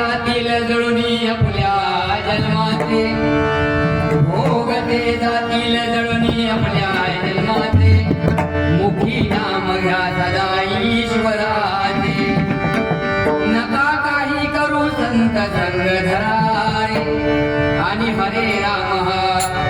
जातील जळुनी आपल्या जन्माचे. भोगते जातील जळुनी आपल्या जन्माचे. मुखी नाम घ्या सदा ईश्वराचे. नका काही करू संत संग धरारे आणि हरे राम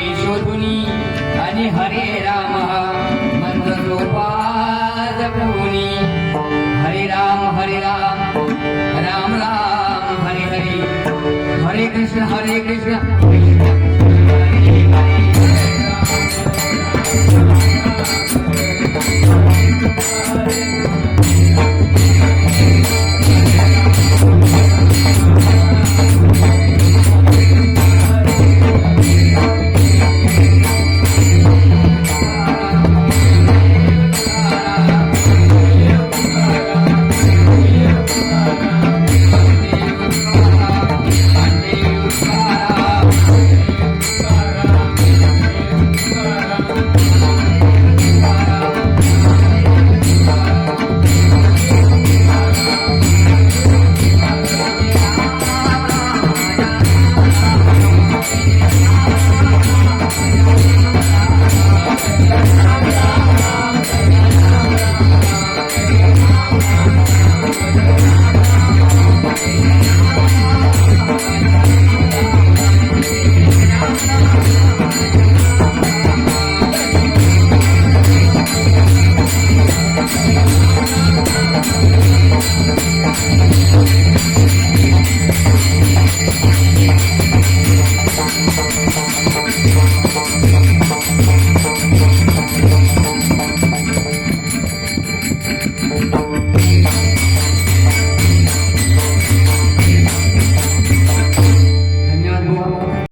बघावे शोधुनी आणि हरे राम हा मंत्र सोपा हरे राम हरे राम राम राम हरे हरे। हरे कृष्ण हरे कृष्ण।